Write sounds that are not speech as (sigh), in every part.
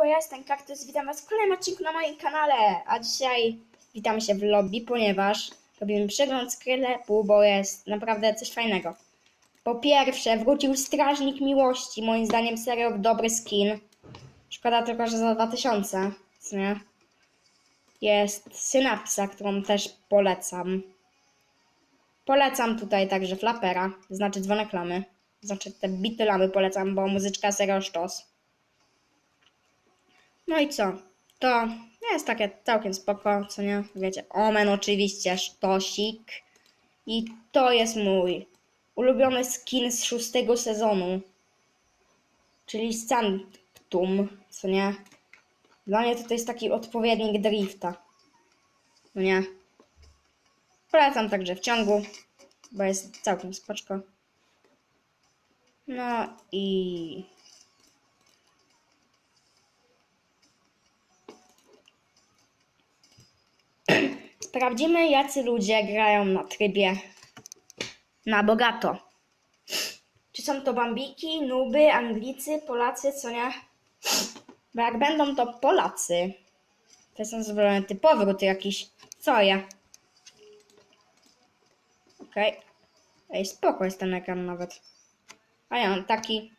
Siemanko, ja jestem Kaktus, witam was w kolejnym odcinku na moim kanale, a dzisiaj witamy się w lobby, ponieważ robimy przegląd sklepu, bo jest naprawdę coś fajnego. Po pierwsze, wrócił Strażnik Miłości, moim zdaniem serio dobry skin. Szkoda tylko, że za 2000, co nie? Jest Synapsa, którą też polecam. Polecam tutaj także Flapera, znaczy dzwonek lamy. Znaczy te bity lamy polecam, bo muzyczka serio sztos. No i co? To jest takie całkiem spoko, co nie? Wiecie, Omen oczywiście, sztosik. I to jest mój ulubiony skin z szóstego sezonu. Czyli Sanctum, co nie? Dla mnie to, to jest taki odpowiednik drifta. No nie? Polecam także w ciągu, bo jest całkiem spoczko. No i Sprawdzimy, jacy ludzie grają na trybie na bogato. Czy są to bambiki, nuby, Anglicy, Polacy, co nie? Bo jak będą to Polacy, to nazywany ty powrót jakiś. Co ja? Okej. Ej, spoko jest ten ekran nawet. A ja mam taki.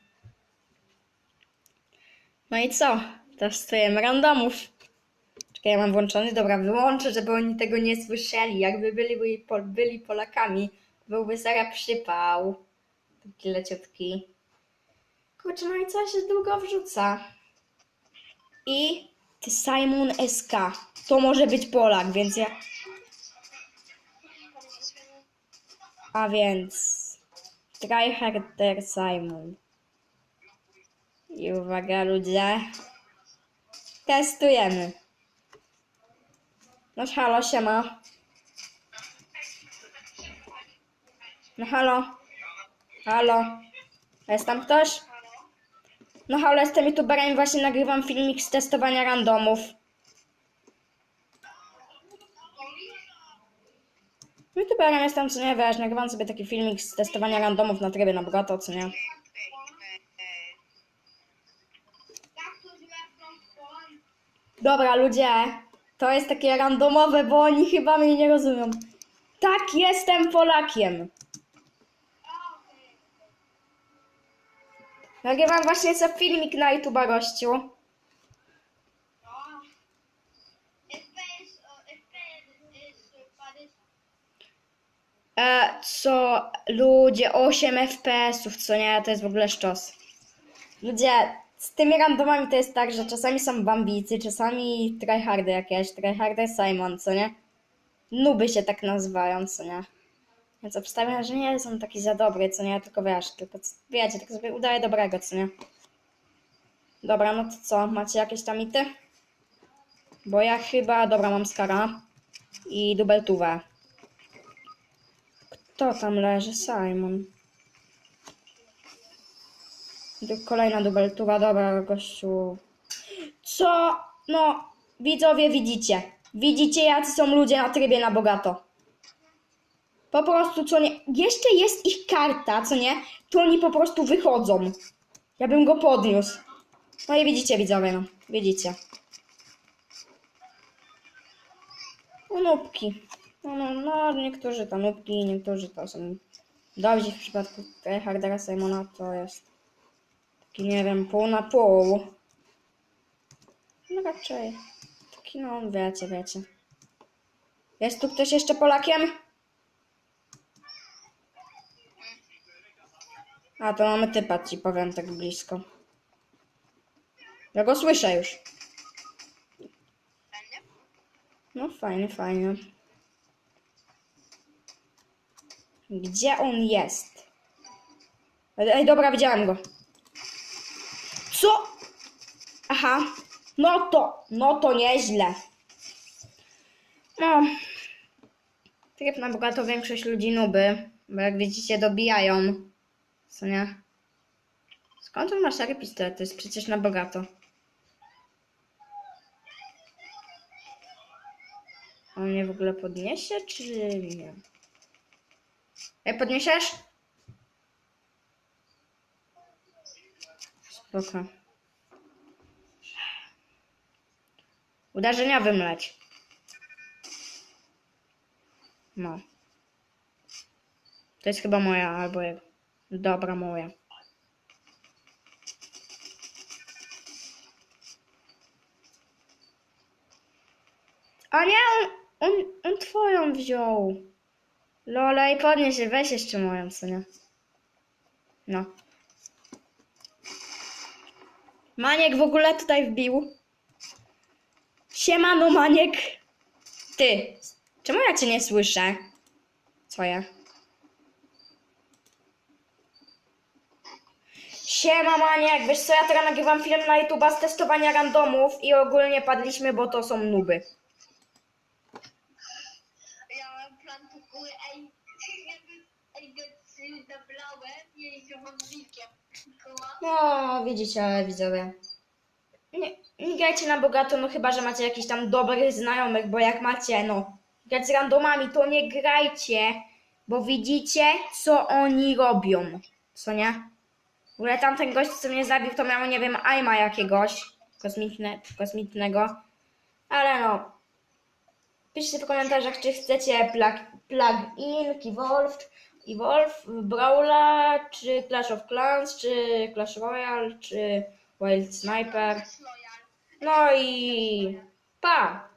No i co? Testujemy randomów. Czekaj, ja mam włączony. Dobra, wyłączę, żeby oni tego nie słyszeli. Jakby byli, byli, Pol- byli Polakami, byłby Sara przypał. Taki leciutki. Kurczę, no i co się długo wrzuca? I Simon SK. To może być Polak, więc ja... A więc... Tryharder Simon. I uwaga ludzie. Testujemy. No halo, siema. No halo. Halo. Jest tam ktoś? No halo, jestem youtuberem i właśnie nagrywam filmik z testowania randomów. Youtuberem jestem, co nie wiesz, nagrywam sobie taki filmik z testowania randomów na trybie na bogato, co nie? Dobra, ludzie, to jest takie randomowe, bo oni chyba mnie nie rozumią. Tak, jestem Polakiem. Nagrywam właśnie sobie filmik na YouTube, gościu. E, co ludzie, 8 FPS-ów, co nie, to jest w ogóle sztos. Ludzie, z tymi randomami to jest tak, że czasami są bambicy, czasami tryhardy jakieś, tryhardy Simon, co nie? Nuby się tak nazywają, co nie? Więc obstawiam, że nie są taki za dobry, co nie? Tylko wiesz, tylko wiecie, tak sobie udaje dobrego, co nie? Dobra, no to co? Macie jakieś tam ity? Bo ja chyba, dobra, mam skara i dubeltówę. Kto tam leży? Simon. Kolejna dubeltuwa, dobra, gościu. Co? No, widzowie, widzicie. Widzicie, jacy są ludzie na trybie na bogato. Po prostu, co nie... Jeszcze jest ich karta, co nie? Tu oni po prostu wychodzą. Ja bym go podniósł. No i widzicie, widzowie, no. Widzicie. No, nubki. No, no, no, niektórzy to nubki, niektórzy to są dobrzy. W przypadku Hardera Simona to jest nie wiem, pół na pół. No raczej. Taki, no, wiecie, wiecie. Jest tu ktoś jeszcze Polakiem? A, to mamy typa, ci powiem tak blisko. Ja go słyszę już. No fajnie, fajnie. Gdzie on jest? Ej, dobra, widziałem go. Co? Aha. No to, no to nieźle. No. Tryb na bogato większość ludzi nuby, bo jak widzicie dobijają. Co nie? Skąd on ma szary pistolet? To jest przecież na bogato. On mnie w ogóle podniesie, czy nie? Ej, podniesiesz? Spoko. Uderzeniowym leć. No. To jest chyba moja, albo. Dobra, moja. A nie, on, on, on twoją wziął. Lola i podnieś weź jeszcze moją, co nie? No. Maniek w ogóle tutaj wbił. Siemano, Maniek. Ty, czemu ja cię nie słyszę? Co ja? Siema, Maniek. Wiesz co, ja teraz nagrywam film na YouTube z testowania randomów i ogólnie padliśmy, bo to są nuby. Ja mam plan kukuły, ej, (laughs) jakby, ej, decy zabrałem jej z wątplikiem. Koła. No, widzicie, widzowie. Nie, nie grajcie na bogato, no chyba, że macie jakichś tam dobrych znajomych, bo jak macie, no, grać z randomami, to nie grajcie, bo widzicie, co oni robią, co nie? W ogóle tamten gość, co mnie zabił, to miał, nie wiem, aima jakiegoś kosmitne, kosmitnego, ale no, piszcie w komentarzach, czy chcecie plug, plugin, Evolved, Evolve, Brawla, czy Clash of Clans, czy Clash Royale, czy Wild Sniper. No i pa!